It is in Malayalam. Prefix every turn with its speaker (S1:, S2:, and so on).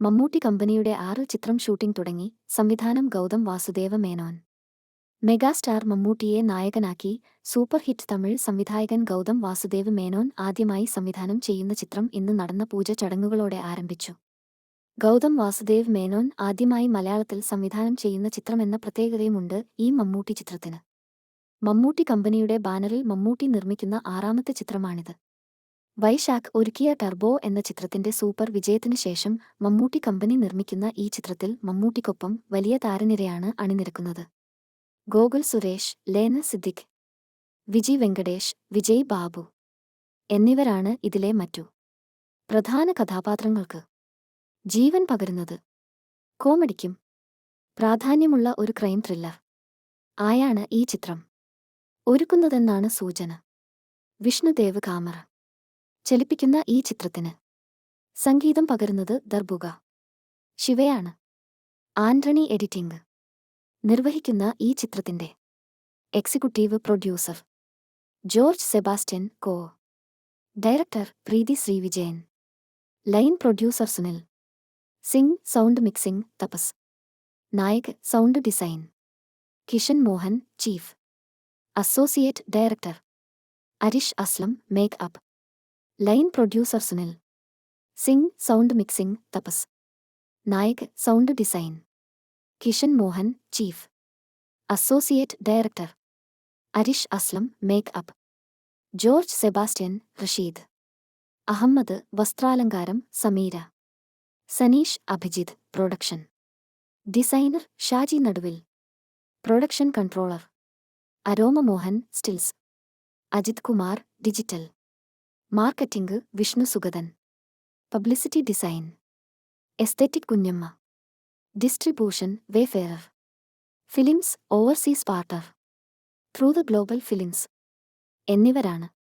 S1: മമ്മൂട്ടി കമ്പനിയുടെ ആറ് ചിത്രം ഷൂട്ടിംഗ് തുടങ്ങി സംവിധാനം ഗൗതം വാസുദേവ മേനോൻ. മെഗാസ്റ്റാർ മമ്മൂട്ടിയെ നായകനാക്കി സൂപ്പർ ഹിറ്റ് തമിഴ് സംവിധായകൻ ഗൗതം വാസുദേവ് മേനോൻ ആദ്യമായി സംവിധാനം ചെയ്യുന്ന ചിത്രം ഇന്ന് നടന്ന പൂജ ചടങ്ങുകളോടെ ആരംഭിച്ചു. ഗൗതം വാസുദേവ് മേനോൻ ആദ്യമായി മലയാളത്തിൽ സംവിധാനം ചെയ്യുന്ന ചിത്രമെന്ന പ്രത്യേകതയുമുണ്ട് ഈ മമ്മൂട്ടി ചിത്രത്തിന്. മമ്മൂട്ടി കമ്പനിയുടെ ബാനറിൽ മമ്മൂട്ടി നിർമ്മിക്കുന്ന ആറാമത്തെ ചിത്രമാണിത്. വൈശാഖ് ഒരുക്കിയ ടർബോ എന്ന ചിത്രത്തിന്റെ സൂപ്പർ വിജയത്തിനു ശേഷം മമ്മൂട്ടി കമ്പനി നിർമ്മിക്കുന്ന ഈ ചിത്രത്തിൽ മമ്മൂട്ടിക്കൊപ്പം വലിയ താരനിരയാണ് അണിനിരക്കുന്നത്. ഗോകുൽ സുരേഷ് ലേന സിദ്ദിഖ് വിജി വെങ്കടേഷ് വിജയ് ബാബു എന്നിവരാണ് ഇതിലെ മറ്റു പ്രധാന കഥാപാത്രങ്ങൾക്ക്. ജീവൻ പകരുന്നത് കോമഡിക്കും പ്രാധാന്യമുള്ള ഒരു ക്രൈം ത്രില്ലർ ആയാണ് ഈ ചിത്രം. ഒരുക്കുന്നതെന്നാണ് സൂചന. വിഷ്ണുദേവ് കാമറ ചലിപ്പിക്കുന്ന ഈ ചിത്രത്തിന്. സംഗീതം പകരുന്നത് ദർബുക ശിവയാണ്. ആന്റണി എഡിറ്റിംഗ്. നിർവഹിക്കുന്ന ഈ ചിത്രത്തിന്റെ. Executive producer. George Sebastian co. Director Preethi Sreevijayan. Line producer Sunil. Singh sound mixing Tapas. Nayak sound design. Kishan Mohan chief. Associate director. Arish Aslam make up. Line producer Sunil Singh sound mixing Tapas. Nayak sound design. Kishan Mohan chief. Associate director. Arish Aslam make up. George Sebastian Rasheed. Ahammed വസ്ത്രാലങ്കാരം Sameera. Saneesh Abhijith production. Designer Shaji Naduvil. Production controller. Aroma Mohan stills. Ajith Kumar digital. Marketing Vishnu Sugathan. Publicity design. Aesthetic Kunjamma. Distribution Wayfarer films overseas partner. Through the global films. എന്നിവരാണ്.